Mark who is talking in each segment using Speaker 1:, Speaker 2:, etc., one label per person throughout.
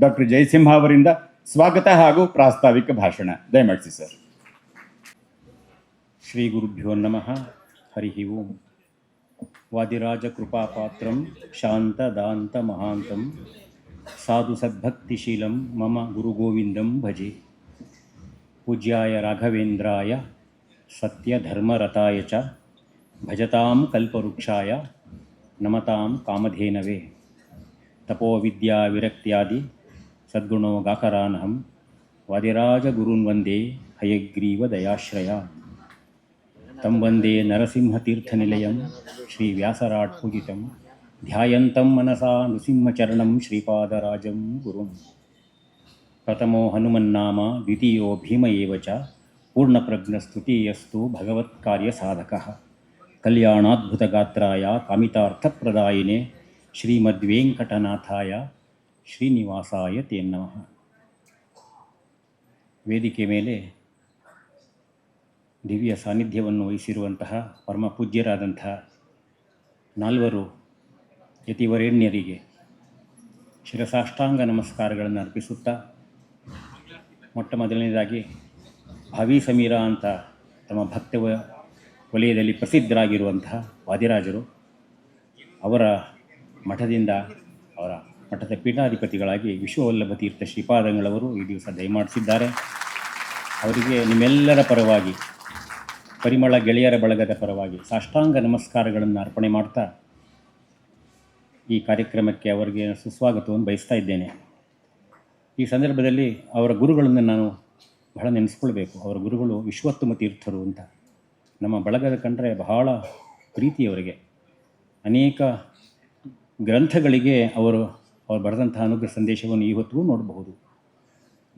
Speaker 1: Doctor Jayasimha ಅವರಿಂದ ಸ್ವಾಗತ ಹಾಗೂ ಪ್ರಾಸ್ತಾವಿಕ ಭಾಷಣ. ದಯಮಾಡಿಸಿ, ಸರ್.
Speaker 2: ಶ್ರೀ ಗುರುಭ್ಯೋ ನಮಃ. ಹರಿ ಓಂ. ವಾದಿರಾಜ ವಾದಿರಾಜಕೃಪಾಪಾತ್ರಂ ಶಾಂತದಾಂತ ಮಹಾಂತಂ. ಸಾಧು ಸದ್ಭಕ್ತಿಶೀಲಂ ಮಮ ಗುರುಗೋವಿಂದಂ ಭಜೆ. ಪೂಜ್ಯಾಯ ರಾಘವೇಂದ್ರಾಯ ಸತ್ಯಧರ್ಮರತಾಯ ಚ. ಭಜತಾಂ ಕಲ್ಪವೃಕ್ಷಾಯ. ನಮತಾಂ ಕಾಮಧೇನವೇ. ತಪೋವಿದ್ಯಾ सद्गुणो गाकरानहं वादिराजगुरून् वंदे हयग्रीवदयाश्रयान् तं वंदे नरसिंहतीर्थनिलयं श्रीव्यासराट् पूजितं ध्यायन्तं मनसा नृसिंहचरणं श्रीपादराजं गुरु प्रथमो हनुमन्नाम, द्वितीयो भीम एव च भगवत्कार्य साधक कल्याणाद्भुतगात्राय कामितार्थप्रदायिने श्रीमद्वेंकटनाथाय ಶ್ರೀನಿವಾಸಾಯ ತೇ ನಮಃ. ವೇದಿಕೆ ಮೇಲೆ ದಿವ್ಯ ಸಾನ್ನಿಧ್ಯವನ್ನು ವಹಿಸಿರುವಂತಹ ಪರಮ ಪೂಜ್ಯರಾದಂತಹ ನಾಲ್ವರು ಯತಿವರೇಣ್ಯರಿಗೆ ಶಿರಸಾಷ್ಟಾಂಗ ನಮಸ್ಕಾರಗಳನ್ನು ಅರ್ಪಿಸುತ್ತಾ ಮೊಟ್ಟ ಮೊದಲನೇದಾಗಿ ಭಾವಿ ಸಮೀರ ಅಂತ ತಮ್ಮ ಭಕ್ತ ವಲಯದಲ್ಲಿ ಪ್ರಸಿದ್ಧರಾಗಿರುವಂತಹ ವಾದಿರಾಜರು ಅವರ ಮಠದಿಂದ ಅವರ ಮಠದ ಪೀಠಾಧಿಪತಿಗಳಾಗಿ ವಿಶ್ವವಲ್ಲಭ ತೀರ್ಥ ಶ್ರೀಪಾದಂಗಳವರು ಈ ದಿವಸ ದಯಮಾಡಿಸಿದ್ದಾರೆ ಅವರಿಗೆ ನಿಮ್ಮೆಲ್ಲರ ಪರವಾಗಿ, ಪರಿಮಳ ಗೆಳೆಯರ ಬಳಗದ ಪರವಾಗಿ ಸಾಷ್ಟಾಂಗ ನಮಸ್ಕಾರಗಳನ್ನು ಅರ್ಪಣೆ ಮಾಡ್ತಾ ಈ ಕಾರ್ಯಕ್ರಮಕ್ಕೆ ಅವರಿಗೆ ಸುಸ್ವಾಗತವನ್ನು ಬಯಸ್ತಾ ಇದ್ದೇನೆ. ಈ ಸಂದರ್ಭದಲ್ಲಿ ಅವರ ಗುರುಗಳನ್ನು ನಾನು ಬಹಳ ನೆನೆಸ್ಕೊಳ್ಬೇಕು. ಅವರ ಗುರುಗಳು ವಿಶ್ವೋತ್ತಮ ತೀರ್ಥರು ಅಂತ. ನಮ್ಮ ಬಳಗದ ಕಂಡ್ರೆ ಬಹಳ ಪ್ರೀತಿಯವರಿಗೆ ಅನೇಕ ಗ್ರಂಥಗಳಿಗೆ ಅವರು ಅವರು ಬರೆದಂತಹ ಅನುಗ್ರಹ ಸಂದೇಶವನ್ನು ಇವತ್ತಿಗೂ ನೋಡಬಹುದು.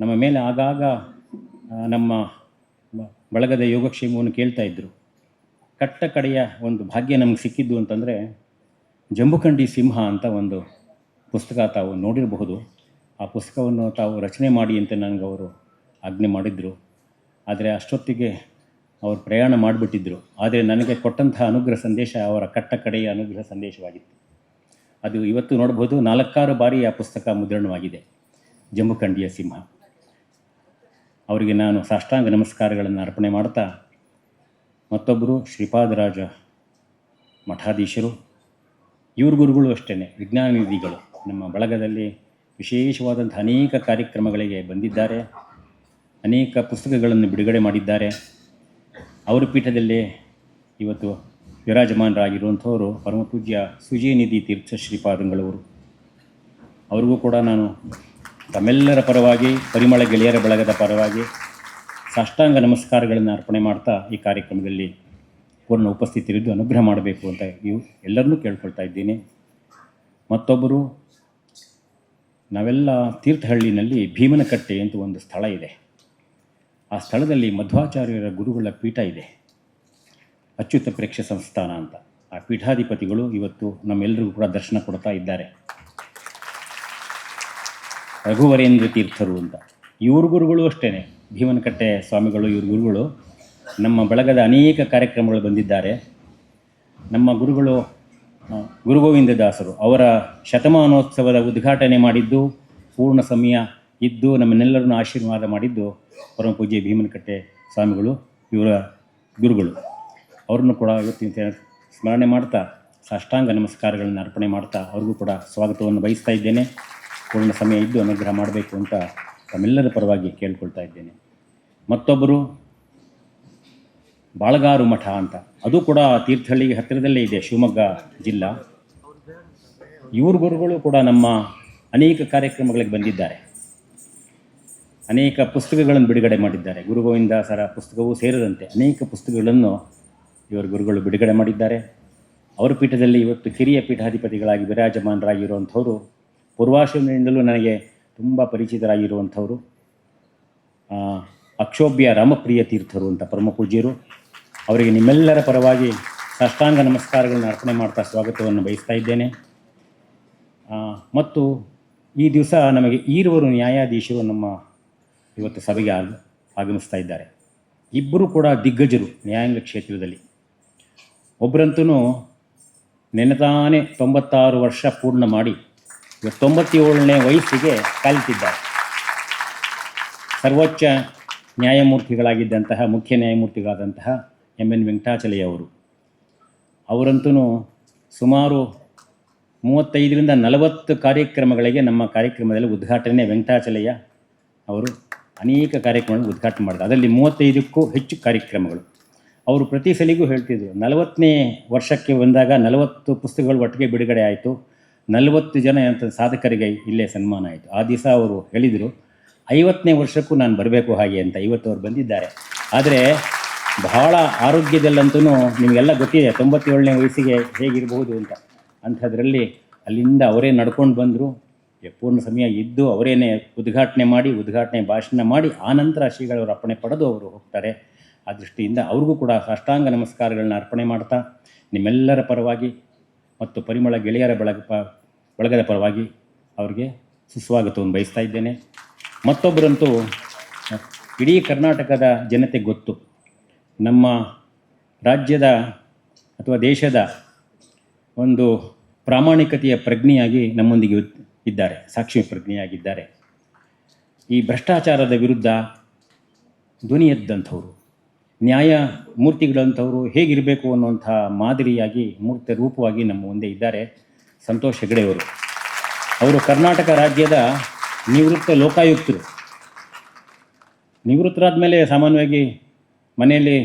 Speaker 2: ನಮ್ಮ ಮೇಲೆ ಆಗಾಗ ನಮ್ಮ ಬಳಗದ ಯೋಗಕ್ಷೇಮವನ್ನು ಕೇಳ್ತಾ ಇದ್ದರು ಕಟ್ಟ ಕಡೆಯ ಒಂದು ಭಾಗ್ಯ ನಮಗೆ ಸಿಕ್ಕಿದ್ದು ಅಂತಂದರೆ ಜಂಬುಕಂಡಿ ಸಿಂಹ ಅಂತ ಒಂದು ಪುಸ್ತಕ ತಾವು ನೋಡಿರಬಹುದು. ಆ ಪುಸ್ತಕವನ್ನು ತಾವು ರಚನೆ ಮಾಡಿ ಅಂತ ನನಗೆ ಅವರು ಆಜ್ಞೆ ಮಾಡಿದರು. ಆದರೆ ಅಷ್ಟೊತ್ತಿಗೆ ಅವರು ಪ್ರಯಾಣ ಮಾಡಿಬಿಟ್ಟಿದ್ದರು ಆದರೆ ನನಗೆ ಕೊಟ್ಟಂತಹ ಅನುಗ್ರಹ ಸಂದೇಶ ಅವರ ಕಟ್ಟ ಕಡೆಯ ಅನುಗ್ರಹ ಸಂದೇಶವಾಗಿತ್ತು. ಅದು ಇವತ್ತು ನೋಡ್ಬೋದು ನಾಲ್ಕಾರು ಬಾರಿ ಆ ಪುಸ್ತಕ ಮುದ್ರಣವಾಗಿದೆ. ಜಮ್ಮುಖಂಡಿಯ ಸಿಂಹ. ಅವರಿಗೆ ನಾನು ಸಾಷ್ಟಾಂಗ ನಮಸ್ಕಾರಗಳನ್ನು ಅರ್ಪಣೆ ಮಾಡ್ತಾ, ಮತ್ತೊಬ್ಬರು ಶ್ರೀಪಾದರಾಜ ಮಠಾಧೀಶರು, ಇವ್ರ ಗುರುಗಳು ಅಷ್ಟೇ ವಿಜ್ಞಾನ ನಿಧಿಗಳು ನಮ್ಮ ಬಳಗದಲ್ಲಿ ವಿಶೇಷವಾದಂಥ ಅನೇಕ ಕಾರ್ಯಕ್ರಮಗಳಿಗೆ ಬಂದಿದ್ದಾರೆ, ಅನೇಕ ಪುಸ್ತಕಗಳನ್ನು ಬಿಡುಗಡೆ ಮಾಡಿದ್ದಾರೆ. ಅವರ ಪೀಠದಲ್ಲಿ ಇವತ್ತು ವಿರಾಜಮಾನರಾಗಿರುವಂಥವರು ಪರಮಪೂಜ್ಯ ಸುಜಯನಿಧಿ ತೀರ್ಥ ಶ್ರೀಪಾದಂಗಳವರು. ಅವ್ರಿಗೂ ಕೂಡ ನಾನು ತಮ್ಮೆಲ್ಲರ ಪರವಾಗಿ, ಪರಿಮಳ ಗೆಳೆಯರ ಬಳಗದ ಪರವಾಗಿ ಸಾಷ್ಟಾಂಗ ನಮಸ್ಕಾರಗಳನ್ನು ಅರ್ಪಣೆ ಮಾಡ್ತಾ ಈ ಕಾರ್ಯಕ್ರಮದಲ್ಲಿ ಪೂರ್ಣ ಉಪಸ್ಥಿತಿರಿದ್ದು ಅನುಗ್ರಹ ಮಾಡಬೇಕು ಅಂತ ಇವು ಎಲ್ಲರನ್ನೂ ಕೇಳ್ಕೊಳ್ತಾ ಇದ್ದೀನಿ. ಮತ್ತೊಬ್ಬರು, ನಾವೆಲ್ಲ ತೀರ್ಥಹಳ್ಳಿನಲ್ಲಿ ಭೀಮನಕಟ್ಟೆ ಅಂತ ಒಂದು ಸ್ಥಳ ಇದೆ. ಆ ಸ್ಥಳದಲ್ಲಿ ಮಧ್ವಾಚಾರ್ಯರ ಗುರುಗಳ ಪೀಠ ಇದೆ. ಅಚ್ಯುತ ಪ್ರೇಕ್ಷ ಸಂಸ್ಥಾನ ಅಂತ. ಆ ಪೀಠಾಧಿಪತಿಗಳು ಇವತ್ತು ನಮ್ಮೆಲ್ಲರಿಗೂ ಕೂಡ ದರ್ಶನ ಕೊಡ್ತಾ ಇದ್ದಾರೆ. ರಘುವರೇಂದ್ರ ತೀರ್ಥರು ಅಂತ. ಇವ್ರ ಗುರುಗಳು ಅಷ್ಟೇ ಭೀಮನಕಟ್ಟೆ ಸ್ವಾಮಿಗಳು, ಇವ್ರ ಗುರುಗಳು ನಮ್ಮ ಬಳಗದ ಅನೇಕ ಕಾರ್ಯಕ್ರಮಗಳು ಬಂದಿದ್ದಾರೆ. ನಮ್ಮ ಗುರುಗಳು ಗುರುಗೋವಿಂದ ದಾಸರು ಅವರ ಶತಮಾನೋತ್ಸವದ ಉದ್ಘಾಟನೆ ಮಾಡಿದ್ದು, ಪೂರ್ಣ ಸಮಯ ಇದ್ದು, ನಮ್ಮನ್ನೆಲ್ಲರನ್ನು ಆಶೀರ್ವಾದ ಮಾಡಿದ್ದು ಪರಮ ಭೀಮನಕಟ್ಟೆ ಸ್ವಾಮಿಗಳು, ಇವರ ಗುರುಗಳು. ಅವ್ರನ್ನು ಕೂಡ ಇವತ್ತಿನ ಸ್ಮರಣೆ ಮಾಡ್ತಾ, ಸಾಷ್ಟಾಂಗ ನಮಸ್ಕಾರಗಳನ್ನು ಅರ್ಪಣೆ ಮಾಡ್ತಾ ಅವ್ರಿಗೂ ಕೂಡ ಸ್ವಾಗತವನ್ನು ಬಯಸ್ತಾ ಇದ್ದೇನೆ. ಪೂರ್ಣ ಸಮಯ ಇದ್ದು ಅನುಗ್ರಹ ಮಾಡಬೇಕು ಅಂತ ತಮ್ಮೆಲ್ಲರ ಪರವಾಗಿ ಕೇಳ್ಕೊಳ್ತಾ ಇದ್ದೇನೆ. ಮತ್ತೊಬ್ಬರು, ಬಾಳಗಾರು ಮಠ ಅಂತ. ಅದು ಕೂಡ ತೀರ್ಥಹಳ್ಳಿಗೆ ಹತ್ತಿರದಲ್ಲೇ ಇದೆ, ಶಿವಮೊಗ್ಗ ಜಿಲ್ಲಾ. ಇವ್ರ ಗುರುಗಳು ಕೂಡ ನಮ್ಮ ಅನೇಕ ಕಾರ್ಯಕ್ರಮಗಳಿಗೆ ಬಂದಿದ್ದಾರೆ. ಅನೇಕ ಪುಸ್ತಕಗಳನ್ನು ಬಿಡುಗಡೆ ಮಾಡಿದ್ದಾರೆ. ಗುರು ಗೋವಿಂದ ಸರ ಪುಸ್ತಕವೂ ಸೇರಿದಂತೆ ಅನೇಕ ಪುಸ್ತಕಗಳನ್ನು ಇವರ ಗುರುಗಳು ಬಿಡುಗಡೆ ಮಾಡಿದ್ದಾರೆ. ಅವರ ಪೀಠದಲ್ಲಿ ಇವತ್ತು ಕಿರಿಯ ಪೀಠಾಧಿಪತಿಗಳಾಗಿ ವಿರಾಜಮಾನರಾಗಿರುವಂಥವರು, ಪೂರ್ವಾಶ್ರಮದಿಂದಲೂ ನನಗೆ ತುಂಬ ಪರಿಚಿತರಾಗಿರುವಂಥವರು ಅಕ್ಷೋಭ್ಯ ರಾಮಪ್ರಿಯ ತೀರ್ಥರು ಅಂತ ಪರಮ ಪೂಜ್ಯರು. ಅವರಿಗೆ ನಿಮ್ಮೆಲ್ಲರ ಪರವಾಗಿ ಸಾಷ್ಟಾಂಗ ನಮಸ್ಕಾರಗಳನ್ನು ಅರ್ಪಣೆ ಮಾಡ್ತಾ ಸ್ವಾಗತವನ್ನು ಬಯಸ್ತಾ ಇದ್ದೇನೆ. ಮತ್ತು ಈ ದಿವಸ ನಮಗೆ ಈರುವರು ನ್ಯಾಯಾಧೀಶರು ನಮ್ಮ ಇವತ್ತು ಸಭೆಗೆ ಆಗ ಆಗಮಿಸ್ತಾ ಇದ್ದಾರೆ. ಇಬ್ಬರು ಕೂಡ ದಿಗ್ಗಜರು ನ್ಯಾಯಾಂಗ ಕ್ಷೇತ್ರದಲ್ಲಿ. ಒಬ್ಬರಂತೂ ನೆನೆತಾನೆ ತೊಂಬತ್ತಾರು ವರ್ಷ ಪೂರ್ಣ ಮಾಡಿ ತೊಂಬತ್ತೇಳನೇ ವಯಸ್ಸಿಗೆ ಕಾಲಿಟ್ಟಿದ್ದಾರೆ. ಸರ್ವೋಚ್ಚ ನ್ಯಾಯಮೂರ್ತಿಗಳಾಗಿದ್ದಂತಹ, ಮುಖ್ಯ ನ್ಯಾಯಮೂರ್ತಿಗಳಾದಂತಹ ಎಂ ಎನ್ ವೆಂಕಟಾಚಲಯ್ಯ ಅವರು. ಅವರಂತೂ ಸುಮಾರು ಮೂವತ್ತೈದರಿಂದ ನಲವತ್ತು ಕಾರ್ಯಕ್ರಮಗಳಿಗೆ ನಮ್ಮ ಕಾರ್ಯಕ್ರಮದಲ್ಲಿ ಉದ್ಘಾಟನೆ ವೆಂಕಟಾಚಲಯ್ಯ ಅವರು ಅನೇಕ ಕಾರ್ಯಕ್ರಮಗಳನ್ನು ಉದ್ಘಾಟನೆ ಮಾಡಿದ್ದಾರೆ. ಅದರಲ್ಲಿ ಮೂವತ್ತೈದಕ್ಕೂ ಹೆಚ್ಚು ಕಾರ್ಯಕ್ರಮಗಳು. ಅವರು ಪ್ರತಿ ಸಲಿಗೂ ಹೇಳ್ತಿದ್ರು, ನಲವತ್ತನೇ ವರ್ಷಕ್ಕೆ ಬಂದಾಗ ನಲವತ್ತು ಪುಸ್ತಕಗಳು ಒಟ್ಟಿಗೆ ಬಿಡುಗಡೆ ಆಯಿತು, ನಲವತ್ತು ಜನ ಅಂತ ಸಾಧಕರಿಗೆ ಇಲ್ಲೇ ಸನ್ಮಾನ ಆಯಿತು. ಆ ದಿವಸ ಅವರು ಹೇಳಿದರು, ಐವತ್ತನೇ ವರ್ಷಕ್ಕೂ ನಾನು ಬರಬೇಕು ಹಾಗೆ ಅಂತ ಇವತ್ತು ಅವರು ಬಂದಿದ್ದಾರೆ. ಆದರೆ ಬಹಳ ಆರೋಗ್ಯದಲ್ಲಂತೂ ನಿಮಗೆಲ್ಲ ಗೊತ್ತಿದೆ, ತೊಂಬತ್ತೇಳನೇ ವಯಸ್ಸಿಗೆ ಹೇಗಿರಬಹುದು ಅಂತ. ಅಂಥದ್ರಲ್ಲಿ ಅಲ್ಲಿಂದ ಅವರೇ ನಡ್ಕೊಂಡು ಬಂದರು ಪೂರ್ಣ ಸಮಯ ಇದ್ದು ಅವರೇನೆ ಉದ್ಘಾಟನೆ ಮಾಡಿ, ಉದ್ಘಾಟನೆ ಭಾಷಣ ಮಾಡಿ ಆನಂತರ ಶ್ರೀಗಳವರು ಅಪ್ಪಣೆ ಪಡೆದು ಅವರು ಹೋಗ್ತಾರೆ. ಆ ದೃಷ್ಟಿಯಿಂದ ಅವ್ರಿಗೂ ಕೂಡ ಸಾಷ್ಟಾಂಗ ನಮಸ್ಕಾರಗಳನ್ನ ಅರ್ಪಣೆ ಮಾಡ್ತಾ, ನಿಮ್ಮೆಲ್ಲರ ಪರವಾಗಿ ಮತ್ತು ಪರಿಮಳ ಗೆಳೆಯರ ಬಳಗ ಬಳಗದ ಪರವಾಗಿ ಅವರಿಗೆ ಸುಸ್ವಾಗತವನ್ನು ಬಯಸ್ತಾ ಇದ್ದೇನೆ. ಮತ್ತೊಬ್ಬರಂತೂ, ಇಡೀ ಕರ್ನಾಟಕದ ಜನತೆ ಗೊತ್ತು, ನಮ್ಮ ರಾಜ್ಯದ ಅಥವಾ ದೇಶದ ಒಂದು ಪ್ರಾಮಾಣಿಕತೆಯ ಪ್ರಜ್ಞೆಯಾಗಿ ನಮ್ಮೊಂದಿಗೆ ಇದ್ದಾರೆ, ಸಾಕ್ಷಿ ಪ್ರಜ್ಞೆಯಾಗಿದ್ದಾರೆ. ಈ ಭ್ರಷ್ಟಾಚಾರದ ವಿರುದ್ಧ ಧ್ವನಿ ಎದ್ದಂಥವ್ರು ನ್ಯಾಯ ಮೂರ್ತಿಗಳಂಥವರು ಹೇಗಿರಬೇಕು ಅನ್ನುವಂಥ ಮಾದರಿಯಾಗಿ ಮೂರ್ತಿ ರೂಪವಾಗಿ ನಮ್ಮ ಮುಂದೆ ಇದ್ದಾರೆ ಸಂತೋಷ್ ಹೆಗಡೆಯವರು ಅವರು. ಕರ್ನಾಟಕ ರಾಜ್ಯದ ನಿವೃತ್ತ ಲೋಕಾಯುಕ್ತರು. ನಿವೃತ್ತರಾದ ಮೇಲೆ ಸಾಮಾನ್ಯವಾಗಿ ಮನೆಯಲ್ಲಿ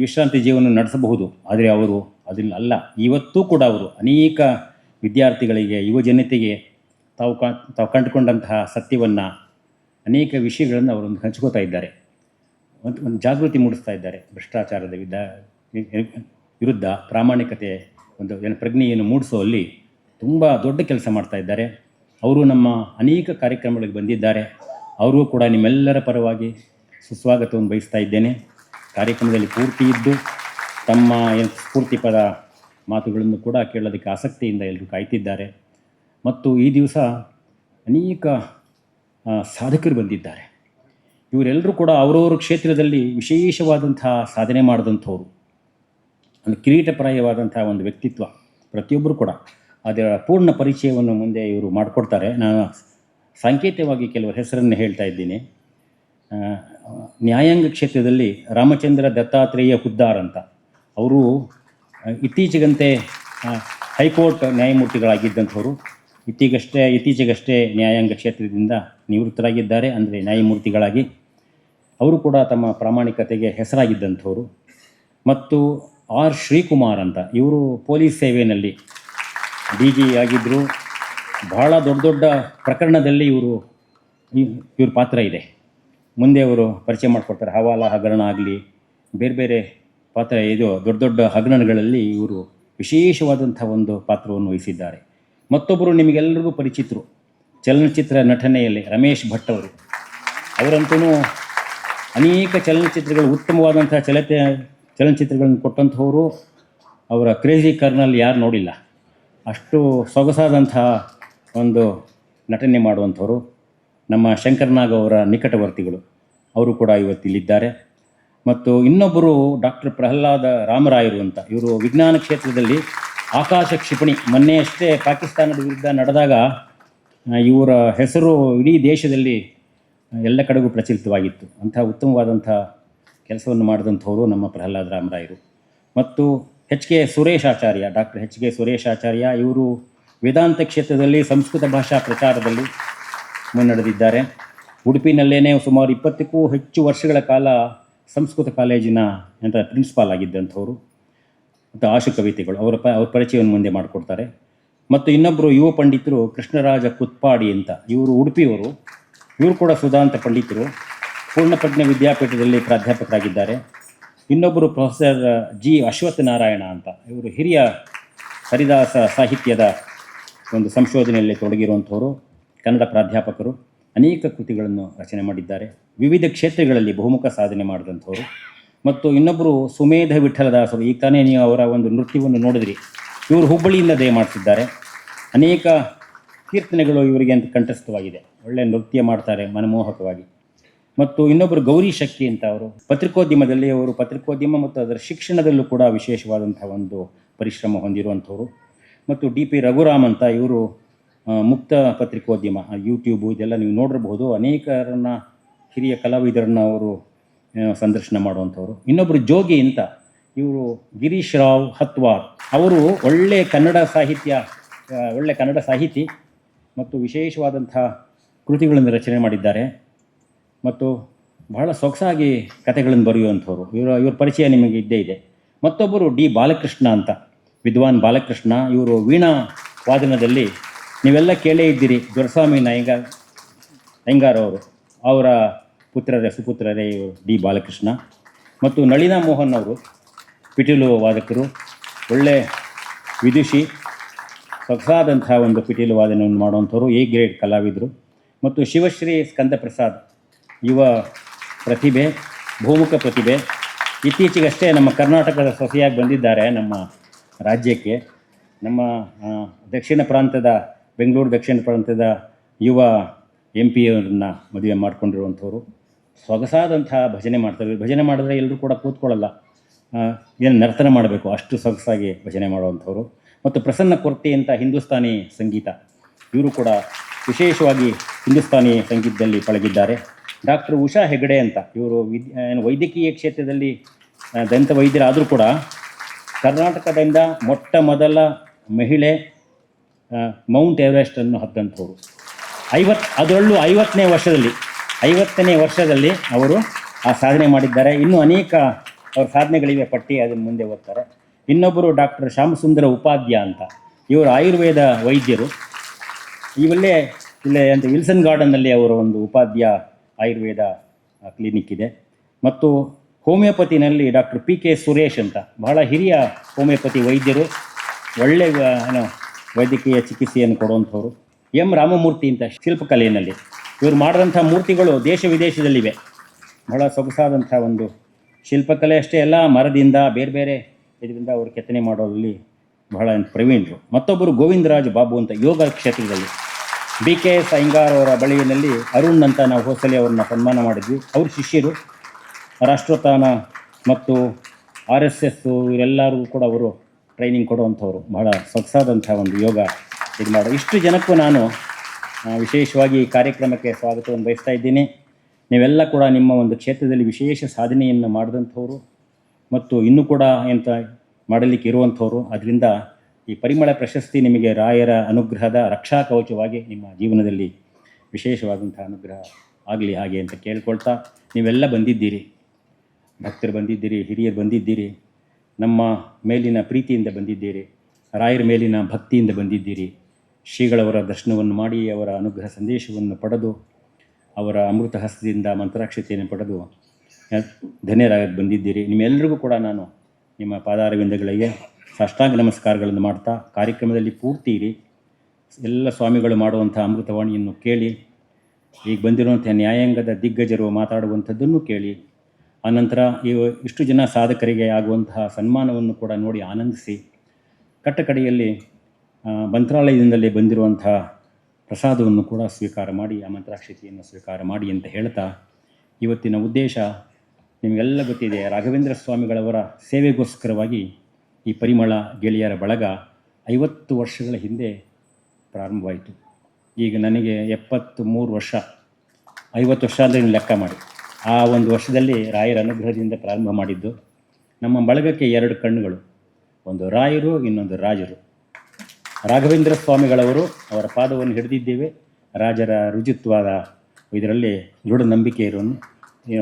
Speaker 2: ವಿಶ್ರಾಂತಿ ಜೀವನ ನಡೆಸಬಹುದು. ಆದರೆ ಅವರು ಅದಿಲ್ಲ, ಅಲ್ಲ. ಇವತ್ತೂ ಕೂಡ ಅವರು ಅನೇಕ ವಿದ್ಯಾರ್ಥಿಗಳಿಗೆ ಯುವ ಜನತೆಗೆ ತಾವು ಕಾ, ತಾವು ಕಂಡುಕೊಂಡಂತಹ ಸತ್ಯವನ್ನು ಅನೇಕ ವಿಷಯಗಳನ್ನು ಅವರೊಂದು ಹಂಚ್ಕೋತಾ ಇದ್ದಾರೆ. ಒಂದು ಒಂದು ಜಾಗೃತಿ ಮೂಡಿಸ್ತಾ ಇದ್ದಾರೆ. ಭ್ರಷ್ಟಾಚಾರದ ವಿಧ ವಿರುದ್ಧ ಪ್ರಾಮಾಣಿಕತೆ, ಒಂದು ಏನು ಪ್ರಜ್ಞೆಯನ್ನು ಮೂಡಿಸುವಲ್ಲಿ ತುಂಬ ದೊಡ್ಡ ಕೆಲಸ ಮಾಡ್ತಾ ಇದ್ದಾರೆ. ಅವರು ನಮ್ಮ ಅನೇಕ ಕಾರ್ಯಕ್ರಮಗಳಿಗೆ ಬಂದಿದ್ದಾರೆ. ಅವರು ಕೂಡ ನಿಮ್ಮೆಲ್ಲರ ಪರವಾಗಿ ಸುಸ್ವಾಗತವನ್ನು ಬಯಸ್ತಾ ಇದ್ದೇನೆ. ಕಾರ್ಯಕ್ರಮದಲ್ಲಿ ಪೂರ್ತಿ ಇದ್ದು, ತಮ್ಮ ಏನು ಸ್ಫೂರ್ತಿ ಪದ ಮಾತುಗಳನ್ನು ಕೂಡ ಕೇಳೋದಕ್ಕೆ ಆಸಕ್ತಿಯಿಂದ ಎಲ್ಲರೂ ಕಾಯ್ತಿದ್ದಾರೆ. ಮತ್ತು ಈ ದಿವಸ ಅನೇಕ ಸಾಧಕರು ಬಂದಿದ್ದಾರೆ. ಇವರೆಲ್ಲರೂ ಕೂಡ ಅವರವರ ಕ್ಷೇತ್ರದಲ್ಲಿ ವಿಶೇಷವಾದಂತಹ ಸಾಧನೆ ಮಾಡಿದಂಥವ್ರು. ಒಂದು ಕಿರೀಟಪ್ರಾಯವಾದಂತಹ ಒಂದು ವ್ಯಕ್ತಿತ್ವ ಪ್ರತಿಯೊಬ್ಬರು ಕೂಡ. ಅದರ ಪೂರ್ಣ ಪರಿಚಯವನ್ನು ಮುಂದೆ ಇವರು ಮಾಡಿಕೊಡ್ತಾರೆ. ನಾನು ಸಾಂಕೇತಿಕವಾಗಿ ಕೆಲವು ಹೆಸರನ್ನು ಹೇಳ್ತಾ ಇದ್ದೀನಿ. ನ್ಯಾಯಾಂಗ ಕ್ಷೇತ್ರದಲ್ಲಿ ರಾಮಚಂದ್ರ ದತ್ತಾತ್ರೇಯ ಹುದ್ದಾರ್ ಅಂತ. ಅವರು ಇತ್ತೀಚೆಗಂತೆ ಹೈಕೋರ್ಟ್ ನ್ಯಾಯಮೂರ್ತಿಗಳಾಗಿದ್ದಂಥವರು. ಇತ್ತೀಗಷ್ಟೇ ಇತ್ತೀಚೆಗಷ್ಟೇ ನ್ಯಾಯಾಂಗ ಕ್ಷೇತ್ರದಿಂದ ನಿವೃತ್ತರಾಗಿದ್ದಾರೆ. ಅಂದರೆ ನ್ಯಾಯಮೂರ್ತಿಗಳಾಗಿ ಅವರು ಕೂಡ ತಮ್ಮ ಪ್ರಾಮಾಣಿಕತೆಗೆ ಹೆಸರಾಗಿದ್ದಂಥವರು. ಮತ್ತು ಆರ್ ಶ್ರೀಕುಮಾರ್ ಅಂತ, ಇವರು ಪೊಲೀಸ್ ಸೇವೆಯಲ್ಲಿ ಡಿ ಜಿ ಆಗಿದ್ದರು ಬಹಳ ದೊಡ್ಡ ದೊಡ್ಡ ಪ್ರಕರಣದಲ್ಲಿ ಇವರು ಇವ್ರ ಪಾತ್ರ ಇದೆ. ಮುಂದೆ ಅವರು ಪರಿಚಯ ಮಾಡಿಕೊಡ್ತಾರೆ. ಹವಾಲ ಹಗರಣ ಆಗಲಿ, ಬೇರೆ ಬೇರೆ ಪಾತ್ರ, ಇದು ದೊಡ್ಡ ದೊಡ್ಡ ಹಗರಣಗಳಲ್ಲಿ ಇವರು ವಿಶೇಷವಾದಂಥ ಒಂದು ಪಾತ್ರವನ್ನು ವಹಿಸಿದ್ದಾರೆ. ಮತ್ತೊಬ್ಬರು ನಿಮಗೆಲ್ಲರಿಗೂ ಪರಿಚಿತರು. ಚಲನಚಿತ್ರ ನಟನೆಯಲ್ಲಿ ರಮೇಶ್ ಭಟ್ ಅವರು. ಅವರಂತೂ ಅನೇಕ ಚಲನಚಿತ್ರಗಳು ಉತ್ತಮವಾದಂಥ ಚಲತೆ, ಚಲನಚಿತ್ರಗಳನ್ನು ಕೊಟ್ಟಂಥವರು ಅವರ ಕ್ರೇಜಿ ಕರ್ನಲ್ ಯಾರು ನೋಡಿಲ್ಲ. ಅಷ್ಟು ಸೊಗಸಾದಂಥ ಒಂದು ನಟನೆ ಮಾಡುವಂಥವರು ನಮ್ಮ ಶಂಕರ್ನಾಗ್ ಅವರ ನಿಕಟವರ್ತಿಗಳು. ಅವರು ಕೂಡ ಇವತ್ತಿಲ್ಲಿದ್ದಾರೆ. ಮತ್ತು ಇನ್ನೊಬ್ಬರು ಡಾಕ್ಟರ್ ಪ್ರಹ್ಲಾದ ರಾಮರಾಯರು ಅಂತ. ಇವರು ವಿಜ್ಞಾನ ಕ್ಷೇತ್ರದಲ್ಲಿ ಆಕಾಶ ಕ್ಷಿಪಣಿ, ಮೊನ್ನೆಯಷ್ಟೇ ಪಾಕಿಸ್ತಾನದ ವಿರುದ್ಧ ನಡೆದಾಗ ಇವರ ಹೆಸರು ಇಡೀ ದೇಶದಲ್ಲಿ ಎಲ್ಲ ಕಡೆಗೂ ಪ್ರಚಲಿತವಾಗಿತ್ತು. ಅಂಥ ಉತ್ತಮವಾದಂಥ ಕೆಲಸವನ್ನು ಮಾಡಿದಂಥವರು ನಮ್ಮ ಪ್ರಹ್ಲಾದ್ ರಾಮರಾಯರು. ಮತ್ತು H K Suresh Acharya, doctor H K Suresh Acharya ಇವರು ವೇದಾಂತ ಕ್ಷೇತ್ರದಲ್ಲಿ ಸಂಸ್ಕೃತ ಭಾಷಾ ಪ್ರಚಾರದಲ್ಲಿ ಮುನ್ನಡೆದಿದ್ದಾರೆ. ಉಡುಪಿನಲ್ಲೇನೇ ಸುಮಾರು ಇಪ್ಪತ್ತಕ್ಕೂ ಹೆಚ್ಚು ವರ್ಷಗಳ ಕಾಲ ಸಂಸ್ಕೃತ ಕಾಲೇಜಿನ ಎಂಥ ಪ್ರಿನ್ಸಿಪಾಲ್ ಆಗಿದ್ದಂಥವರು. ಮತ್ತು ಆಶು ಕವಿತೆಗಳು, ಅವರ ಪ, ಅವ್ರ ಪರಿಚಯವನ್ನು ಮುಂದೆ ಮಾಡಿಕೊಡ್ತಾರೆ. ಮತ್ತು ಇನ್ನೊಬ್ಬರು ಯುವ ಪಂಡಿತರು ಕೃಷ್ಣರಾಜ ಕುತ್ಪಾಡಿ ಅಂತ. ಇವರು ಉಡುಪಿಯವರು. ಇವರು ಕೂಡ ಸುಧಾಂತ ಪಂಡಿತರು. ಪೂರ್ಣಪ್ರಜ್ಞ ವಿದ್ಯಾಪೀಠದಲ್ಲಿ ಪ್ರಾಧ್ಯಾಪಕರಾಗಿದ್ದಾರೆ. ಇನ್ನೊಬ್ಬರು ಪ್ರೊಫೆಸರ್ ಜಿ ಅಶ್ವಥ್ ನಾರಾಯಣ ಅಂತ. ಇವರು ಹಿರಿಯ ಹರಿದಾಸ ಸಾಹಿತ್ಯದ ಒಂದು ಸಂಶೋಧನೆಯಲ್ಲಿ ತೊಡಗಿರುವಂಥವರು, ಕನ್ನಡ ಪ್ರಾಧ್ಯಾಪಕರು. ಅನೇಕ ಕೃತಿಗಳನ್ನು ರಚನೆ ಮಾಡಿದ್ದಾರೆ. ವಿವಿಧ ಕ್ಷೇತ್ರಗಳಲ್ಲಿ ಬಹುಮುಖ ಸಾಧನೆ ಮಾಡಿದಂಥವರು. ಮತ್ತು ಇನ್ನೊಬ್ಬರು ಸುಮೇಧ ವಿಠಲದಾಸರು. ಈ ತಾನೇ ನೀವು ಅವರ ಒಂದು ನೃತ್ಯವನ್ನು ನೋಡಿದ್ರಿ. ಇವರು ಹುಬ್ಬಳ್ಳಿಯಿಂದ ದಯ ಮಾಡ್ತಿದ್ದಾರೆ. ಅನೇಕ ಕೀರ್ತನೆಗಳು ಇವರಿಗೆ ಅಂತ ಕಂಠಸ್ಥವಾಗಿದೆ. ಒಳ್ಳೆ ನೃತ್ಯ ಮಾಡ್ತಾರೆ ಮನಮೋಹಕವಾಗಿ. ಮತ್ತು ಇನ್ನೊಬ್ಬರು ಗೌರಿ ಶಕ್ತಿ ಅಂತ ಅವರು. ಪತ್ರಿಕೋದ್ಯಮದಲ್ಲಿ ಅವರು ಪತ್ರಿಕೋದ್ಯಮ ಮತ್ತು ಅದರ ಶಿಕ್ಷಣದಲ್ಲೂ ಕೂಡ ವಿಶೇಷವಾದಂಥ ಒಂದು ಪರಿಶ್ರಮ ಹೊಂದಿರುವಂಥವ್ರು. ಮತ್ತು ಡಿ ಪಿ ರಘುರಾಮ್ ಅಂತ ಇವರು ಮುಕ್ತ ಪತ್ರಿಕೋದ್ಯಮ ಯೂಟ್ಯೂಬ್ ಇದೆಲ್ಲ ನೀವು ನೋಡಿರಬಹುದು. ಅನೇಕರನ್ನ ಹಿರಿಯ ಕಲಾವಿದರನ್ನ ಅವರು ಸಂದರ್ಶನ ಮಾಡುವಂಥವ್ರು. ಇನ್ನೊಬ್ಬರು ಜೋಗಿ ಅಂತ ಇವರು ಗಿರೀಶ್ ರಾವ್ ಹತ್ವಾರ್. ಅವರು ಒಳ್ಳೆಯ ಕನ್ನಡ ಸಾಹಿತ್ಯ ಒಳ್ಳೆ ಕನ್ನಡ ಸಾಹಿತಿ. ಮತ್ತು ವಿಶೇಷವಾದಂಥ ಕೃತಿಗಳನ್ನು ರಚನೆ ಮಾಡಿದ್ದಾರೆ. ಮತ್ತು ಬಹಳ ಸೊಗಸಾಗಿ ಕಥೆಗಳನ್ನು ಬರೆಯುವಂಥವ್ರು. ಇವರ, ಇವ್ರ ಪರಿಚಯ ನಿಮಗೆ ಇದ್ದೇ ಇದೆ. ಮತ್ತೊಬ್ಬರು ಡಿ ಬಾಲಕೃಷ್ಣ ಅಂತ. ವಿದ್ವಾನ್ ಬಾಲಕೃಷ್ಣ, ಇವರು ವೀಣಾ ವಾದನದಲ್ಲಿ ನೀವೆಲ್ಲ ಕೇಳೇ ಇದ್ದೀರಿ ದೊರಸ್ವಾಮಿ ನಯ್ಯಂಗಾರ್ ಅಯ್ಯಂಗಾರ್ ಅವರು ಅವರ ಪುತ್ರರೇ, ಸುಪುತ್ರರೇ ಇವರು ಡಿ ಬಾಲಕೃಷ್ಣ. ಮತ್ತು ನಳಿನಾ ಮೋಹನ್ ಅವರು, ಪಿಟೀಲು ವಾದಕರು. ಒಳ್ಳೆ ವಿದುಷಿ. ಸೊಗಸಾದಂಥ ಒಂದು ಪಿಟೀಲು ವಾದನವನ್ನು ಮಾಡುವಂಥವ್ರು ಎ ಗ್ರೇಡ್ ಕಲಾವಿದರು. ಮತ್ತು ಶಿವಶ್ರೀ ಸ್ಕಂದ ಪ್ರಸಾದ್ ಯುವ ಪ್ರತಿಭೆ, ಭೂಮುಖ ಪ್ರತಿಭೆ. ಇತ್ತೀಚೆಗಷ್ಟೇ ನಮ್ಮ ಕರ್ನಾಟಕದ ಸೊಸೆಯಾಗಿ ಬಂದಿದ್ದಾರೆ ನಮ್ಮ ರಾಜ್ಯಕ್ಕೆ. ನಮ್ಮ ದಕ್ಷಿಣ ಪ್ರಾಂತದ ಬೆಂಗಳೂರು ದಕ್ಷಿಣ ಪ್ರಾಂತ್ಯದ ಯುವ ಎಂ ಪಿ ಮದುವೆ ಮಾಡ್ಕೊಂಡಿರುವಂಥವ್ರು. ಸೊಗಸಾದಂಥ ಭಜನೆ ಮಾಡ್ತಾರೆ. ಭಜನೆ ಮಾಡಿದ್ರೆ ಎಲ್ಲರೂ ಕೂಡ ಕೂತ್ಕೊಳ್ಳಲ್ಲ. ಏನು ನರ್ತನ ಮಾಡಬೇಕು, ಅಷ್ಟು ಸೊಗಸಾಗಿ ಭಜನೆ ಮಾಡುವಂಥವ್ರು. ಮತ್ತು ಪ್ರಸನ್ನ ಕೊರ್ತೆ ಅಂತ ಹಿಂದೂಸ್ತಾನಿ ಸಂಗೀತ. ಇವರು ಕೂಡ ವಿಶೇಷವಾಗಿ ಹಿಂದೂಸ್ತಾನಿ ಸಂಗೀತದಲ್ಲಿ ಪಳಗಿದ್ದಾರೆ. ಡಾಕ್ಟರ್ ಉಷಾ ಹೆಗಡೆ ಅಂತ, ಇವರು ವೈದ್ಯಕೀಯ ಕ್ಷೇತ್ರದಲ್ಲಿ ದಂತ ವೈದ್ಯರಾದರೂ ಕೂಡ ಕರ್ನಾಟಕದಿಂದ ಮೊಟ್ಟ ಮೊದಲ ಮಹಿಳೆ ಮೌಂಟ್ ಮೌಂಟ್ ಎವರೆಸ್ಟನ್ನು ಹತ್ತಂಥವ್ರು ಐವತ್ತು ಅದರಲ್ಲೂ ಐವತ್ತನೇ ವರ್ಷದಲ್ಲಿ ಐವತ್ತನೇ ವರ್ಷದಲ್ಲಿ ಅವರು ಆ ಸಾಧನೆ ಮಾಡಿದ್ದಾರೆ. ಇನ್ನೂ ಅನೇಕ ಅವ್ರ ಸಾಧನೆಗಳಿವೆ, ಪಟ್ಟಿ ಅದನ್ನು ಮುಂದೆ ಓದ್ತಾರೆ ಇನ್ನೊಬ್ಬರು ಡಾಕ್ಟರ್ ಶ್ಯಾಮಸುಂದರ ಉಪಾಧ್ಯ ಅಂತ. ಇವರು ಆಯುರ್ವೇದ ವೈದ್ಯರು. ಇವಲ್ಲೇ ಇಲ್ಲೇ ಅಂತ ವಿಲ್ಸನ್ ಗಾರ್ಡನ್ನಲ್ಲಿ ಅವರ ಒಂದು ಉಪಾಧ್ಯ ಆಯುರ್ವೇದ ಕ್ಲಿನಿಕ್ ಇದೆ. ಮತ್ತು ಹೋಮಿಯೋಪತಿನಲ್ಲಿ ಡಾಕ್ಟರ್ ಪಿ ಕೆ ಸುರೇಶ್ ಅಂತ. ಬಹಳ ಹಿರಿಯ ಹೋಮಿಯೋಪತಿ ವೈದ್ಯರು. ಒಳ್ಳೆ ಏನು ವೈದ್ಯಕೀಯ ಚಿಕಿತ್ಸೆಯನ್ನು ಕೊಡುವಂಥವ್ರು. ಎಂ ರಾಮಮೂರ್ತಿ ಅಂತ ಶಿಲ್ಪಕಲೆಯಲ್ಲಿ. ಇವರು ಮಾಡಿದಂಥ ಮೂರ್ತಿಗಳು ದೇಶ ವಿದೇಶದಲ್ಲಿವೆ. ಬಹಳ ಸೊಗಸಾದಂಥ ಒಂದು ಶಿಲ್ಪಕಲೆ ಅಷ್ಟೇ ಅಲ್ಲ, ಮರದಿಂದ ಬೇರೆ ಬೇರೆ ಇದರಿಂದ ಅವರು ಕೆತ್ತನೆ ಮಾಡೋದ್ರಲ್ಲಿ ಬಹಳ ಪ್ರವೀಣರು. ಮತ್ತೊಬ್ಬರು ಗೋವಿಂದರಾಜ್ ಬಾಬು ಅಂತ ಯೋಗ ಕ್ಷೇತ್ರದಲ್ಲಿ. ಬಿ ಕೆ ಎಸ್ ಅಯ್ಯಂಗಾರ್ ಅವರ ಬಳಿಯಲ್ಲಿ ಅರುಣ್ ಅಂತ ನಾವು ಹೊಸಲಿ ಅವರನ್ನ ಸನ್ಮಾನ ಮಾಡಿದ್ವಿ. ಅವ್ರ ಶಿಷ್ಯರು. ರಾಷ್ಟ್ರೋತ್ಥಾನ ಮತ್ತು ಆರ್ ಎಸ್ ಎಸ್ ಇವರೆಲ್ಲರಿಗೂ ಕೂಡ ಅವರು ಟ್ರೈನಿಂಗ್ ಕೊಡುವಂಥವ್ರು. ಬಹಳ ಸೊಗಸಾದಂಥ ಒಂದು ಯೋಗ ಇದು ಮಾಡೋ ಇಷ್ಟು ಜನಕ್ಕೂ ನಾನು ವಿಶೇಷವಾಗಿ ಈ ಕಾರ್ಯಕ್ರಮಕ್ಕೆ ಸ್ವಾಗತವನ್ನು ಬಯಸ್ತಾ ಇದ್ದೀನಿ. ನೀವೆಲ್ಲ ಕೂಡ ನಿಮ್ಮ ಒಂದು ಕ್ಷೇತ್ರದಲ್ಲಿ ವಿಶೇಷ ಸಾಧನೆಯನ್ನು ಮಾಡಿದಂಥವ್ರು. ಮತ್ತು ಇನ್ನೂ ಕೂಡ ಎಂತ ಮಾಡಲಿಕ್ಕೆ ಇರುವಂಥವರು, ಅದರಿಂದ ಈ ಪರಿಮಳ ಪ್ರಶಸ್ತಿ ನಿಮಗೆ ರಾಯರ ಅನುಗ್ರಹದ ರಕ್ಷಾ ಕವಚವಾಗಿ ನಿಮ್ಮ ಜೀವನದಲ್ಲಿ ವಿಶೇಷವಾದಂಥ ಅನುಗ್ರಹ ಆಗಲಿ ಹಾಗೆ ಅಂತ ಕೇಳ್ಕೊಳ್ತಾ ನೀವೆಲ್ಲ ಬಂದಿದ್ದೀರಿ. ಭಕ್ತರು ಬಂದಿದ್ದೀರಿ, ಹಿರಿಯರು ಬಂದಿದ್ದೀರಿ, ನಮ್ಮ ಮೇಲಿನ ಪ್ರೀತಿಯಿಂದ ಬಂದಿದ್ದೀರಿ, ರಾಯರ ಮೇಲಿನ ಭಕ್ತಿಯಿಂದ ಬಂದಿದ್ದೀರಿ. ಶ್ರೀಗಳವರ ದರ್ಶನವನ್ನು ಮಾಡಿ, ಅವರ ಅನುಗ್ರಹ ಸಂದೇಶವನ್ನು ಪಡೆದು, ಅವರ ಅಮೃತ ಹಸ್ತದಿಂದ ಮಂತ್ರಾಕ್ಷತೆಯನ್ನು ಪಡೆದು ಆ, ಧನ್ಯರಾಗಿ ಬಂದಿದ್ದೀರಿ. ನಿಮ್ಮೆಲ್ಲರಿಗೂ ಕೂಡ ನಾನು ನಿಮ್ಮ ಪಾದಾರವಿಂದಗಳಿಗೆ ಸಾಷ್ಟಾಂಗ ನಮಸ್ಕಾರಗಳನ್ನು ಮಾಡ್ತಾ ಕಾರ್ಯಕ್ರಮದಲ್ಲಿ ಪೂರ್ತಿ ಇರಿ. ಎಲ್ಲ ಸ್ವಾಮಿಗಳು ಮಾಡುವಂಥ ಅಮೃತವಾಣಿಯನ್ನು ಕೇಳಿ. ಈಗ ಬಂದಿರುವಂಥ ನ್ಯಾಯಾಂಗದ ದಿಗ್ಗಜರು ಮಾತಾಡುವಂಥದ್ದನ್ನು ಕೇಳಿ. ಆನಂತರ ಈ ಇಷ್ಟು ಜನ ಸಾಧಕರಿಗೆ ಆಗುವಂತಹ ಸನ್ಮಾನವನ್ನು ಕೂಡ ನೋಡಿ ಆನಂದಿಸಿ. ಕಟ್ಟಕಡೆಯಲ್ಲಿ ಮಂತ್ರಾಲಯದಿಂದಲೇ ಬಂದಿರುವಂತಹ ಪ್ರಸಾದವನ್ನು ಕೂಡ ಸ್ವೀಕಾರ ಮಾಡಿ ಆ ಮಂತ್ರಾಕ್ಷತೆಯನ್ನು ಸ್ವೀಕಾರ ಮಾಡಿ ಅಂತ ಹೇಳ್ತಾ ಇವತ್ತಿನ ಉದ್ದೇಶ ನಿಮಗೆಲ್ಲ ಗೊತ್ತಿದೆ, ರಾಘವೇಂದ್ರ ಸ್ವಾಮಿಗಳವರ ಸೇವೆಗೋಸ್ಕರವಾಗಿ ಈ ಪರಿಮಳ ಗೆಳೆಯರ ಬಳಗ ಐವತ್ತು ವರ್ಷಗಳ ಹಿಂದೆ ಪ್ರಾರಂಭವಾಯಿತು. ಈಗ ನನಗೆ ಎಪ್ಪತ್ತು ಮೂರು ವರ್ಷ, ಐವತ್ತು ವರ್ಷ ಅಂದರೆ ನೀವು ಲೆಕ್ಕ ಮಾಡಿ. ಆ ಒಂದು ವರ್ಷದಲ್ಲಿ ರಾಯರ ಅನುಗ್ರಹದಿಂದ ಪ್ರಾರಂಭ ಮಾಡಿದ್ದು ನಮ್ಮ ಬಳಗಕ್ಕೆ ಎರಡು ಕಣ್ಣುಗಳು, ಒಂದು ರಾಯರು, ಇನ್ನೊಂದು ರಾಜರು. ರಾಘವೇಂದ್ರ ಸ್ವಾಮಿಗಳವರು ಅವರ ಪಾದವನ್ನು ಹಿಡಿದಿದ್ದೇವೆ. ರಾಜರ ರುಜಿತ್ವಾದ ಇದರಲ್ಲಿ ದೃಢ ನಂಬಿಕೆ ಇರೋನು.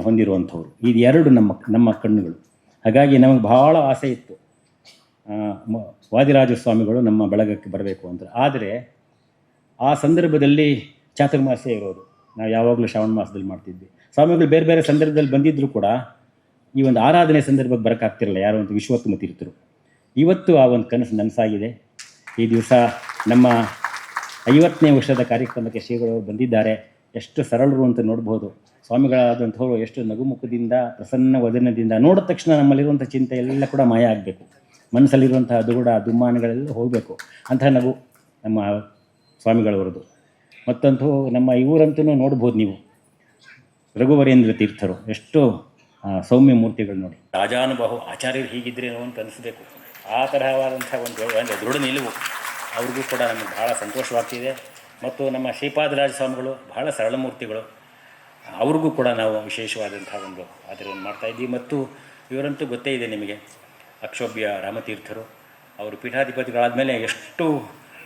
Speaker 2: ಹೊಂದಿರುವಂಥವ್ರು. ಇದು ಎರಡು ನಮ್ಮ ನಮ್ಮ ಕಣ್ಣುಗಳು. ಹಾಗಾಗಿ ನಮಗೆ ಬಹಳ ಆಸೆ ಇತ್ತು. ವಾದಿರಾಜ ಸ್ವಾಮಿಗಳು ನಮ್ಮ ಬಳಗಕ್ಕೆ ಬರಬೇಕು ಅಂತ. ಆದರೆ ಆ ಸಂದರ್ಭದಲ್ಲಿ ಚಾತುರ್ಮಾಸೆ ಇರೋದು. ನಾವು ಯಾವಾಗಲೂ ಶ್ರಾವಣ ಮಾಸದಲ್ಲಿ ಮಾಡ್ತಿದ್ವಿ. ಸ್ವಾಮಿಗಳು ಬೇರೆ ಬೇರೆ ಸಂದರ್ಭದಲ್ಲಿ ಬಂದಿದ್ದರೂ ಕೂಡ ಈ ಒಂದು ಆರಾಧನೆ ಸಂದರ್ಭಕ್ಕೆ ಬರೋಕ್ಕಾಗ್ತಿರಲ್ಲ ಯಾರೋ ಒಂದು ವಿಶ್ವೋತ್ತಮ ತೀರ್ಥರು ಇವತ್ತು ಆ ಒಂದು ಕನಸು ನನಸಾಗಿದೆ. ಈ ದಿವಸ ನಮ್ಮ ಐವತ್ತನೇ ವರ್ಷದ ಕಾರ್ಯಕ್ರಮಕ್ಕೆ ಶ್ರೀಗಳು ಬಂದಿದ್ದಾರೆ. ಎಷ್ಟು ಸರಳರು ಅಂತ ನೋಡ್ಬೋದು. ಸ್ವಾಮಿಗಳಾದಂಥವ್ರು ಎಷ್ಟು ನಗುಮುಖದಿಂದ, ಪ್ರಸನ್ನ ವದನದಿಂದ ನೋಡಿದ ತಕ್ಷಣ ನಮ್ಮಲ್ಲಿರುವಂಥ ಚಿಂತೆ ಎಲ್ಲ ಕೂಡ ಮಾಯ ಆಗಬೇಕು. ಮನಸ್ಸಲ್ಲಿರುವಂಥ ದುಗುಡ ದುಮ್ಮಾನಗಳೆಲ್ಲ ಹೋಗಬೇಕು. ಅಂತಹ ನಗು ನಮ್ಮ ಸ್ವಾಮಿಗಳವರದು ಮತ್ತಂತೂ ನಮ್ಮ ಇವರಂತೂ ನೋಡ್ಬೋದು ನೀವು. ರಘುವರೇಂದ್ರ ತೀರ್ಥರು, ಎಷ್ಟು ಸೌಮ್ಯ ಮೂರ್ತಿಗಳು ನೋಡಿ. ರಾಜಾನುಭವ ಆಚಾರ್ಯರು ಹೀಗಿದ್ರೆ ಅಂತ ಅನಿಸ್ಬೇಕು. ಆ ತರಹವಾದಂಥ ಒಂದು ಅಂದರೆ ದೃಢ ನಿಲುವು ಅವ್ರಿಗೂ ಕೂಡ ನಮಗೆ ಬಹಳ ಸಂತೋಷವಾಗ್ತಿದೆ. ಮತ್ತು ನಮ್ಮ ಶ್ರೀಪಾದರಾಜ ಸ್ವಾಮಿಗಳು ಬಹಳ ಸರಳ ಮೂರ್ತಿಗಳು. ಅವ್ರಿಗೂ ಕೂಡ ನಾವು ವಿಶೇಷವಾದಂಥ ಒಂದು ಆದರವನ್ನು ಮಾಡ್ತಾಯಿದ್ದೀವಿ ಮತ್ತು ಇವರಂತೂ ಗೊತ್ತೇ ಇದೆ ನಿಮಗೆ, ಅಕ್ಷೋಭ್ಯ ರಾಮತೀರ್ಥರು, ಅವರು ಪೀಠಾಧಿಪತಿಗಳಾದ ಮೇಲೆ ಎಷ್ಟು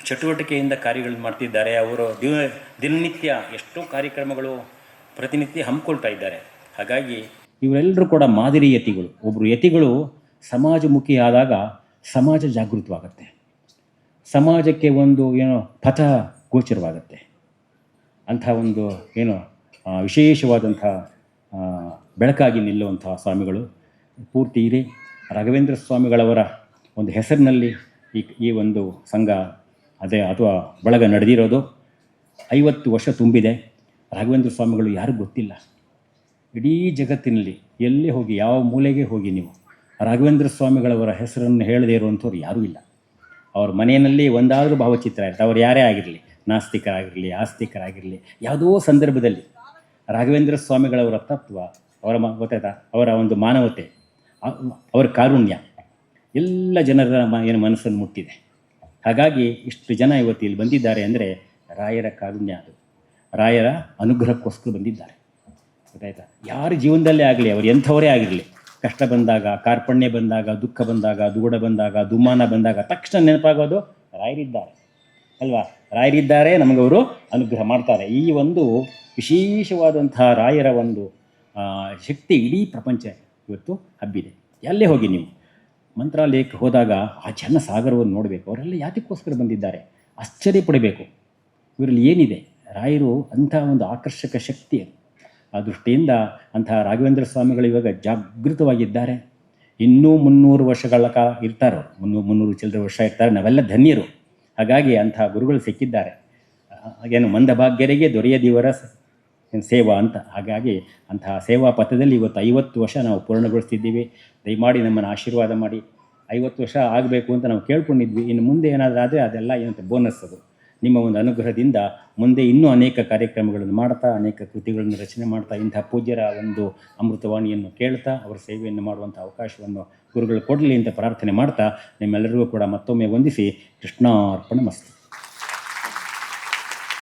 Speaker 2: ಚಟುವಟಿಕೆಯಿಂದ ಕಾರ್ಯಗಳನ್ನು ಮಾಡ್ತಿದ್ದಾರೆ, ಅವರು ದಿನ, ದಿನನಿತ್ಯ ಎಷ್ಟೋ ಕಾರ್ಯಕ್ರಮಗಳು ಪ್ರತಿನಿತ್ಯ ಹಮ್ಮಿಕೊಳ್ತಾ ಇದ್ದಾರೆ. ಹಾಗಾಗಿ ಇವರೆಲ್ಲರೂ ಕೂಡ ಮಾದರಿ ಯತಿಗಳು. ಒಬ್ಬರು ಯತಿಗಳು ಸಮಾಜಮುಖಿ ಆದಾಗ ಸಮಾಜ ಜಾಗೃತವಾಗುತ್ತೆ. ಸಮಾಜಕ್ಕೆ ಒಂದು ಏನೋ ಪಥ ಗೋಚರವಾಗುತ್ತೆ. ಅಂಥ ಒಂದು ಏನು ವಿಶೇಷವಾದಂಥ ಬೆಳಕಾಗಿ ನಿಲ್ಲುವಂತಹ ಸ್ವಾಮಿಗಳು. ಪೂರ್ತಿ ಇರಿ. ರಾಘವೇಂದ್ರ ಸ್ವಾಮಿಗಳವರ ಒಂದು ಹೆಸರಿನಲ್ಲಿ ಈ ಈ ಒಂದು ಸಂಘ ಅದೇ, ಅಥವಾ ಬಳಗ ನಡೆದಿರೋದು. ಐವತ್ತು ವರ್ಷ ತುಂಬಿದೆ. ರಾಘವೇಂದ್ರ ಸ್ವಾಮಿಗಳು ಯಾರಿಗೂ ಗೊತ್ತಿಲ್ಲ. ಇಡೀ ಜಗತ್ತಿನಲ್ಲಿ ಎಲ್ಲಿ ಹೋಗಿ, ಯಾವ ಮೂಲೆಗೆ ಹೋಗಿ ನೀವು ರಾಘವೇಂದ್ರ ಸ್ವಾಮಿಗಳವರ ಹೆಸರನ್ನು ಹೇಳದೇ ಇರುವಂಥವ್ರು ಯಾರೂ ಇಲ್ಲ. ಅವ್ರ ಮನೆಯಲ್ಲಿ ಒಂದಾದರೂ ಭಾವಚಿತ್ರ ಇರುತ್ತೆ ಅವ್ರು ಯಾರೇ ಆಗಿರಲಿ, ನಾಸ್ತಿಕರಾಗಿರಲಿ, ಆಸ್ತಿಕರಾಗಿರಲಿ, ಯಾವುದೋ ಸಂದರ್ಭದಲ್ಲಿ ರಾಘವೇಂದ್ರ ಸ್ವಾಮಿಗಳವರ ತತ್ವ, ಅವರ ಮ, ಗೊತ್ತಾಯ್ತಾ? ಅವರ ಒಂದು ಮಾನವತೆ ಅವರ ಕಾರುಣ್ಯ. ಎಲ್ಲ ಜನರ ಮ, ಏನು ಮನಸ್ಸನ್ನು ಮುಟ್ಟಿದೆ. ಹಾಗಾಗಿ ಇಷ್ಟು ಜನ ಇವತ್ತು ಇಲ್ಲಿ ಬಂದಿದ್ದಾರೆ ಅಂದರೆ ರಾಯರ ಕಾರುಣ್ಯ ಅದು. ರಾಯರ ಅನುಗ್ರಹಕ್ಕೋಸ್ಕರ ಬಂದಿದ್ದಾರೆ. ಗೊತ್ತಾಯ್ತಾ? ಯಾರ ಜೀವನದಲ್ಲೇ ಆಗಲಿ, ಅವರು ಎಂಥವರೇ ಆಗಿರಲಿ, ಕಷ್ಟ ಬಂದಾಗ, ಕಾರ್ಪಣ್ಯ ಬಂದಾಗ, ದುಃಖ ಬಂದಾಗ ದುಗುಡ ಬಂದಾಗ ದುಮಾನ ಬಂದಾಗ ತಕ್ಷಣ ನೆನಪಾಗೋದು ರಾಯರಿದ್ದಾರೆ. ಅಲ್ವಾ? ರಾಯರಿದ್ದಾರೆ, ನಮಗವರು ಅನುಗ್ರಹ ಮಾಡ್ತಾರೆ. ಈ ಒಂದು ವಿಶೇಷವಾದಂತಹ ರಾಯರ ಒಂದು ಶಕ್ತಿ ಇಡೀ ಪ್ರಪಂಚ ಇವತ್ತು ಹಬ್ಬಿದೆ. ಎಲ್ಲೇ ಹೋಗಿ ನೀವು? ಮಂತ್ರಾಲಯಕ್ಕೆ ಹೋದಾಗ ಆ ಜನ ಸಾಗರವನ್ನು ನೋಡಬೇಕು. ಅವರೆಲ್ಲ ಯಾತಕ್ಕೋಸ್ಕರ ಬಂದಿದ್ದಾರೆ? ಆಶ್ಚರ್ಯ ಪಡಬೇಕು. ಇವರಲ್ಲಿ ಏನಿದೆ? ರಾಯರು ಅಂಥ ಒಂದು ಆಕರ್ಷಕ ಶಕ್ತಿ. ಆ ದೃಷ್ಟಿಯಿಂದ ಅಂತಹ ರಾಘವೇಂದ್ರ ಸ್ವಾಮಿಗಳು ಇವಾಗ ಜಾಗೃತವಾಗಿದ್ದಾರೆ. ಇನ್ನೂ ಮುನ್ನೂರು ವರ್ಷಗಳ ಕಾಲ ಇರ್ತಾರೋ ಅವ್ರು. ಮುನ್ನೂರು ಮುನ್ನೂರು ಚಿಲ್ಲರೆ ವರ್ಷ ಇರ್ತಾರೆ. ನಾವೆಲ್ಲ ಧನ್ಯರು. ಹಾಗಾಗಿ ಅಂತಹ ಗುರುಗಳು ಸಿಕ್ಕಿದ್ದಾರೆ. ಏನು ಮಂದಭಾಗ್ಯರಿಗೆ ದೊರೆಯದಿವರ ಸೇವಾ ಅಂತ. ಹಾಗಾಗಿ ಅಂತಹ ಸೇವಾ ಪಥದಲ್ಲಿ ಇವತ್ತು ಐವತ್ತು ವರ್ಷ ನಾವು ಪೂರ್ಣಗೊಳಿಸ್ತಿದ್ದೀವಿ. ದಯಮಾಡಿ ನಮ್ಮನ್ನು ಆಶೀರ್ವಾದ ಮಾಡಿ. ಐವತ್ತು ವರ್ಷ ಆಗಬೇಕು ಅಂತ ನಾವು ಕೇಳ್ಕೊಂಡಿದ್ವಿ. ಇನ್ನು ಮುಂದೆ ಏನಾದರೂ ಆದರೆ ಅದೆಲ್ಲ ಏನಂತ ಬೋನಸ್ ಅದು. ನಿಮ್ಮ ಒಂದು ಅನುಗ್ರಹದಿಂದ ಮುಂದೆ ಇನ್ನೂ ಅನೇಕ ಕಾರ್ಯಕ್ರಮಗಳನ್ನು ಮಾಡ್ತಾ, ಅನೇಕ ಕೃತಿಗಳನ್ನು ರಚನೆ ಮಾಡ್ತಾ ಇಂಥ ಪೂಜ್ಯರ ಒಂದು ಅಮೃತವಾಣಿಯನ್ನು ಕೇಳ್ತಾ, ಅವರ ಸೇವೆಯನ್ನು ಮಾಡುವಂಥ ಅವಕಾಶವನ್ನು ಗುರುಗಳು ಕೊಡಲಿ ಅಂತ ಪ್ರಾರ್ಥನೆ ಮಾಡ್ತಾ ನಿಮ್ಮೆಲ್ಲರಿಗೂ ಕೂಡ ಮತ್ತೊಮ್ಮೆ ವಂದಿಸಿ ಕೃಷ್ಣಾರ್ಪಣ ಮಸ್ತು.